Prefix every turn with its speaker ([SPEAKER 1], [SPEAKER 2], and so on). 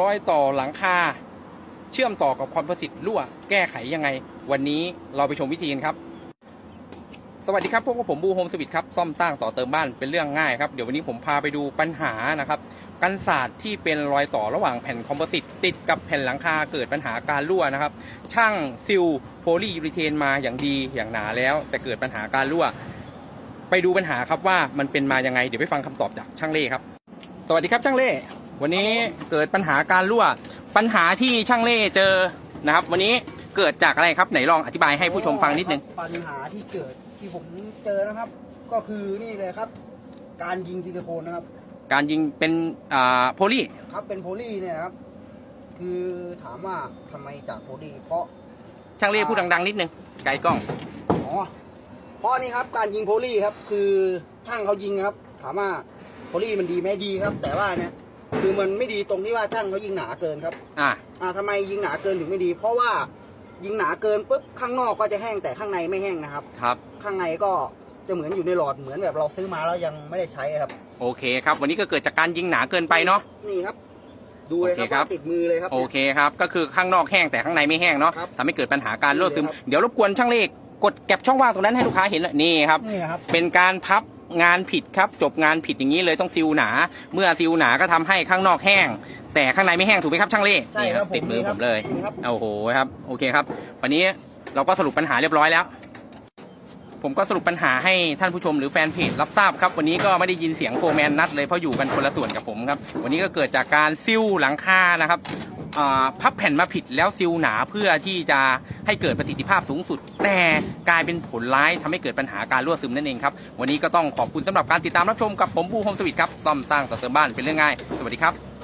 [SPEAKER 1] รอยต่อหลังคา เชื่อมต่อกับคอมโพสิตรั่วแก้ไขยังไง วันนี้เราไปชมวิธีกันครับ สวัสดีครับพวกบผมบูโฮมสวิตครับ ซ่อมสร้างต่อเติมบ้านเป็นเรื่องง่ายครับ เดี๋ยววันนี้ผมพาไปดูปัญหานะครับ กันศาสตร์ที่เป็นรอยต่อระหว่างแผ่นคอมโพสิตติดกับแผ่นหลังคาเกิดปัญหาการรั่วนะครับ ช่างซิลโพลียูริเทนมาอย่างดีอย่างหนาแล้ว แต่เกิดปัญหาการรั่ว ไปดูปัญหาครับว่ามันเป็นมายังไง เดี๋ยวไปฟังคำตอบจากช่างเล่ครับ สวัสดีครับช่างเล่ วันนี้เกิดปัญหาการรั่ว ปัญหาที่ช่างเล่เจอนะครับ วันนี้เกิดจากอะไรครับไหนลองอธิบายให้ผู้ชมฟังนิดนึง
[SPEAKER 2] ปัญหาที่เกิดที่ผมเจอนะครับ ก็คือนี่เลยครับ การยิงซิลิโคนนะครับ
[SPEAKER 1] การยิงเป็นอ่าโพลี
[SPEAKER 2] ครับเป็นโพลีเนี่ยนะครับ คือถามว่าทำไมจากโพลีเพราะ
[SPEAKER 1] ช่างเล่พูดดังๆนิดนึงไกลกล้อง
[SPEAKER 2] อ๋อเพราะนี่ครับการยิงโพลีครับ คือช่างเขายิงนะครับ ถามว่าโพลีมันดีไหมดีครับ แต่ว่าเนี่ย คือมันไม่ดีตรงที่ว่าช่างเขายิงหนาเกินครับ
[SPEAKER 1] อ่า
[SPEAKER 2] อ่าทำไมยิงหนาเกินถึงไม่ดี เพราะว่ายิงหนาเกินปุ๊บข้างนอกก็จะแห้งแต่ข้างในไม่แห้งนะครับ
[SPEAKER 1] ครับ
[SPEAKER 2] ข้างในก็จะเหมือนอยู่ในหลอดเหมือนแบบเราซื้อมาแล้วยังไม่ได้ใช้ครับ
[SPEAKER 1] โอเคครับ วันนี้ก็เกิดจากการยิงหนาเกินไปเนาะ
[SPEAKER 2] นี่ครับ ดูเลยครั
[SPEAKER 1] โอเคครับ
[SPEAKER 2] ว่าติดมือเลยครับ
[SPEAKER 1] โอเคครับ ก็คือข้างนอกแห้งแต่ข้างในไม่แห้งเนาะ
[SPEAKER 2] ครับ
[SPEAKER 1] ทำให้เกิดปัญหาการรั่วซึม
[SPEAKER 2] นี่เลยครับ
[SPEAKER 1] เดี๋ยวรบกวนช่างเลขกดแก็บช่องว่างตรงนั้นให้ลูกค้าเห็นหน่อยนี่ครับ
[SPEAKER 2] นี่นะครับ
[SPEAKER 1] เป็นการพับ งานผิดครับ จบงานผิดอย่างนี้เลยต้องซิลหนา เมื่อซิลหนาก็ทำให้ข้างนอกแห้ง แต่ข้างในไม่แห้งถูกไหมครับช่างเล่
[SPEAKER 2] ใช่
[SPEAKER 1] นี่
[SPEAKER 2] ครับ
[SPEAKER 1] ติดมือ
[SPEAKER 2] นี่
[SPEAKER 1] ผ
[SPEAKER 2] ครับ
[SPEAKER 1] มเลย
[SPEAKER 2] นี่ครับ
[SPEAKER 1] โอ้โหครับโอเคครับ วันนี้เราก็สรุปปัญหาเรียบร้อยแล้ว ผมก็สรุปปัญหาให้ท่านผู้ชมหรือแฟนเพจรับทราบครับ วันนี้ก็ไม่ได้ยินเสียงโฟร์แมนนัดเลยเพราะอยู่กันคนละส่วนกับผมครับ วันนี้ก็เกิดจากการซิลหลังคานะครับอ่า พับแผ่นมาผิดแล้วซิลหนาเพื่อที่จะให้เกิดประสิทธิภาพสูงสุด แต่กลายเป็นผลร้ายทำให้เกิดปัญหาการรั่วซึมนั่นเองครับ วันนี้ก็ต้องขอบคุณสำหรับการติดตามรับชมกับผมบูโฮมสวิตครับซ่อมสร้างต่อเติมบ้านเป็นเรื่องง่าย สวัสดีครับ